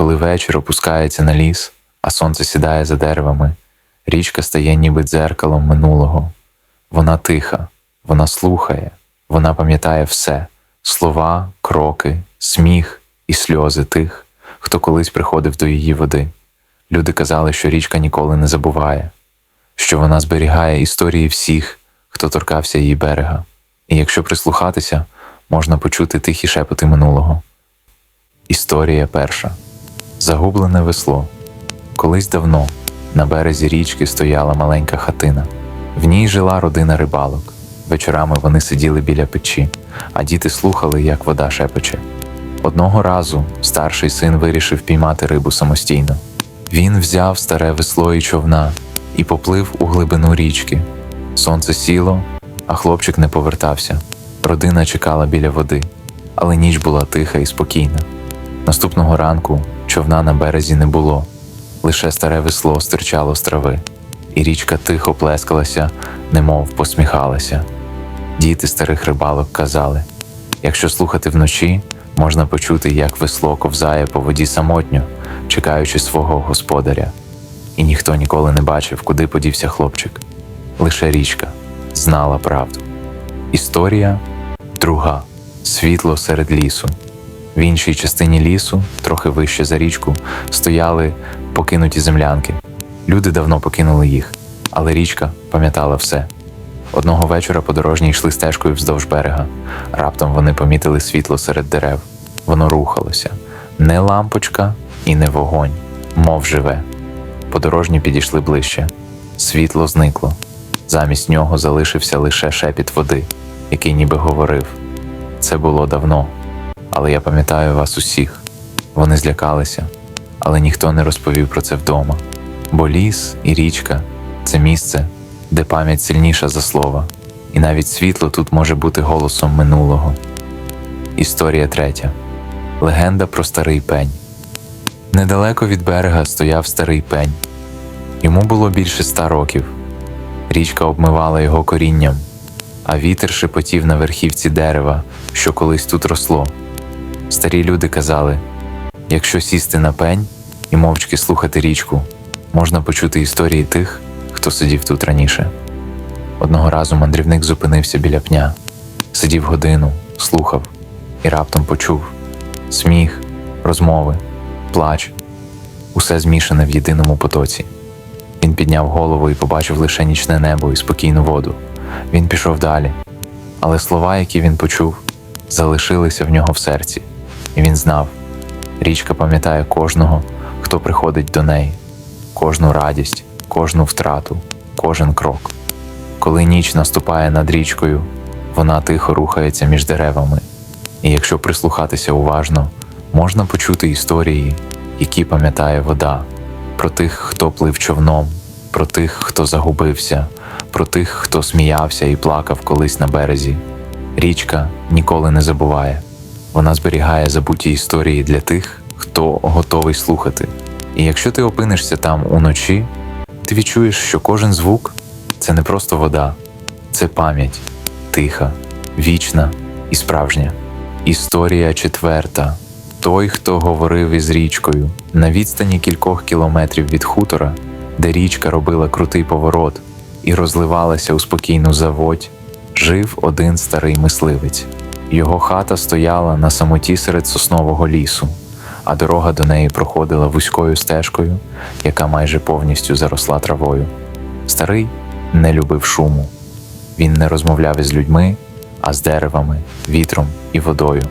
Коли вечір опускається на ліс, а сонце сідає за деревами, річка стає ніби дзеркалом минулого. Вона тиха, вона слухає, вона пам'ятає все слова, кроки, сміх і сльози тих, хто колись приходив до її води. Люди казали, що річка ніколи не забуває, що вона зберігає історії всіх, хто торкався її берега. І якщо прислухатися, можна почути тихі шепоти минулого. Історія перша. Загублене весло. Колись давно на березі річки стояла маленька хатина. В ній жила родина рибалок. Вечорами вони сиділи біля печі, а діти слухали, як вода шепоче. Одного разу старший син вирішив піймати рибу самостійно. Він взяв старе весло і човна і поплив у глибину річки. Сонце сіло, а хлопчик не повертався. Родина чекала біля води, але ніч була тиха і спокійна. Наступного ранку човна на березі не було, лише старе весло стирчало з трави, і річка тихо плескалася, немов посміхалася. Діти старих рибалок казали: якщо слухати вночі, можна почути, як весло ковзає по воді самотньо, чекаючи свого господаря. І ніхто ніколи не бачив, куди подівся хлопчик. Лише річка знала правду. Історія друга світло серед лісу. В іншій частині лісу, трохи вище за річку, стояли покинуті землянки. Люди давно покинули їх, але річка пам'ятала все. Одного вечора подорожні йшли стежкою вздовж берега. Раптом вони помітили світло серед дерев. Воно рухалося не лампочка і не вогонь, мов живе. Подорожні підійшли ближче. Світло зникло. Замість нього залишився лише шепіт води, який ніби говорив. Це було давно, але я пам'ятаю вас усіх. Вони злякалися, але ніхто не розповів про це вдома. Бо ліс і річка це місце, де пам'ять сильніша за слова, і навіть світло тут може бути голосом минулого. Історія третя. Легенда про старий пень. Недалеко від берега стояв старий пень. Йому було більше ста років. Річка обмивала його корінням, а вітер шепотів на верхівці дерева, що колись тут росло. Старі люди казали: якщо сісти на пень і мовчки слухати річку, можна почути історії тих, хто сидів тут раніше. Одного разу мандрівник зупинився біля пня, сидів годину, слухав і раптом почув сміх, розмови, плач, усе змішане в єдиному потоці. Він підняв голову і побачив лише нічне небо і спокійну воду. Він пішов далі, але слова, які він почув, залишилися в нього в серці, і він знав, річка пам'ятає кожного, хто приходить до неї, кожну радість, кожну втрату, кожен крок. Коли ніч наступає над річкою, вона тихо рухається між деревами, і якщо прислухатися уважно, можна почути історії, які пам'ятає вода, про тих, хто плив човном, про тих, хто загубився, про тих, хто сміявся і плакав колись на березі. Річка ніколи не забуває, вона зберігає забуті історії для тих, хто готовий слухати. І якщо ти опинишся там уночі, ти відчуєш, що кожен звук це не просто вода, це пам'ять, тиха, вічна і справжня. Історія четверта. Той, хто говорив із річкою на відстані кількох кілометрів від хутора, де річка робила крутий поворот і розливалася у спокійну заводь, жив один старий мисливець. Його хата стояла на самоті серед соснового лісу, а дорога до неї проходила вузькою стежкою, яка майже повністю заросла травою. Старий не любив шуму. Він не розмовляв із людьми, а з деревами, вітром і водою.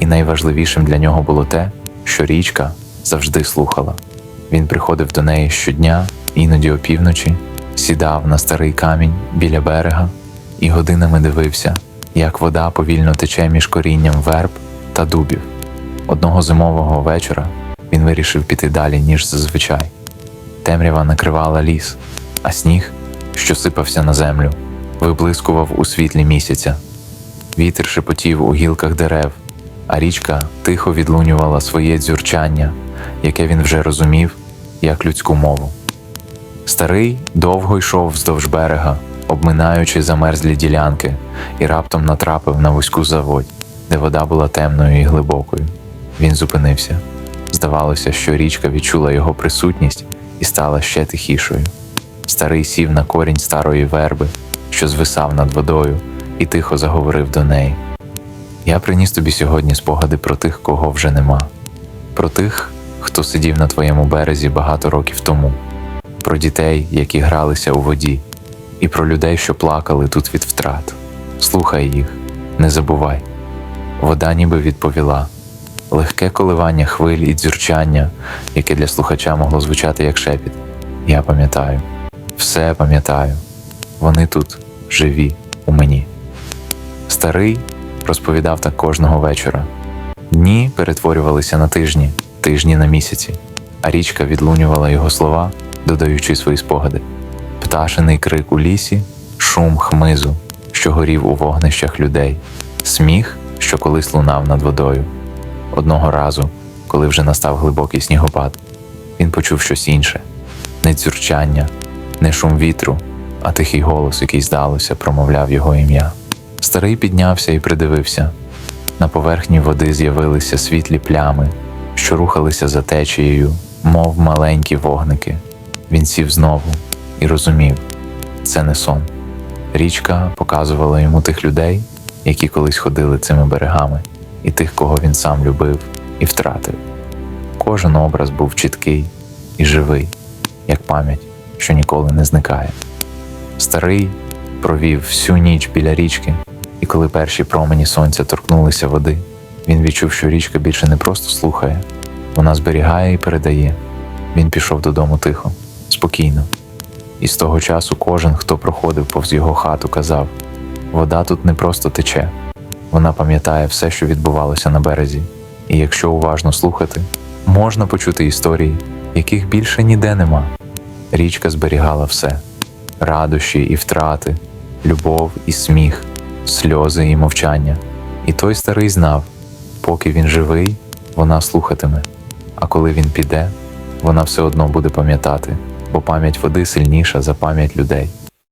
І найважливішим для нього було те, що річка завжди слухала. Він приходив до неї щодня, іноді опівночі, сідав на старий камінь біля берега і годинами дивився, як вода повільно тече між корінням верб та дубів. Одного зимового вечора він вирішив піти далі, ніж зазвичай. Темрява накривала ліс, а сніг, що сипався на землю, виблискував у світлі місяця. Вітер шепотів у гілках дерев, а річка тихо відлунювала своє дзюрчання, яке він вже розумів як людську мову. Старий довго йшов вздовж берега, обминаючи замерзлі ділянки, і раптом натрапив на вузьку заводь, де вода була темною і глибокою. Він зупинився. Здавалося, що річка відчула його присутність і стала ще тихішою. Старий сів на корінь старої верби, що звисав над водою, і тихо заговорив до неї. Я приніс тобі сьогодні спогади про тих, кого вже нема, про тих, хто сидів на твоєму березі багато років тому, про дітей, які гралися у воді, і про людей, що плакали тут від втрат. Слухай їх, не забувай. Вода ніби відповіла легке коливання хвиль і дзюрчання, яке для слухача могло звучати як шепіт. Я пам'ятаю, все пам'ятаю. Вони тут живі у мені. Старий розповідав так кожного вечора. Дні перетворювалися на тижні, тижні на місяці, а річка відлунювала його слова, додаючи свої спогади. Пташиний крик у лісі, шум хмизу, що горів у вогнищах людей, сміх, що колись лунав над водою. Одного разу, коли вже настав глибокий снігопад, він почув щось інше не дзюрчання, не шум вітру, а тихий голос, який, здалося, промовляв його ім'я. Старий піднявся і придивився. На поверхні води з'явилися світлі плями, що рухалися за течією, мов маленькі вогники. Він сів знову і розумів це не сон. Річка показувала йому тих людей, які колись ходили цими берегами, і тих, кого він сам любив і втратив. Кожен образ був чіткий і живий, як пам'ять, що ніколи не зникає. Старий провів всю ніч біля річки, і коли перші промені сонця торкнулися води, він відчув, що річка більше не просто слухає, вона зберігає і передає. Він пішов додому тихо, спокійно. І з того часу кожен, хто проходив повз його хату, казав: вода тут не просто тече, вона пам'ятає все, що відбувалося на березі, і якщо уважно слухати, можна почути історії, яких більше ніде нема. Річка зберігала все радощі і втрати, любов і сміх, сльози і мовчання. І той старий знав, поки він живий, вона слухатиме, а коли він піде, вона все одно буде пам'ятати, бо пам'ять води сильніша за пам'ять людей.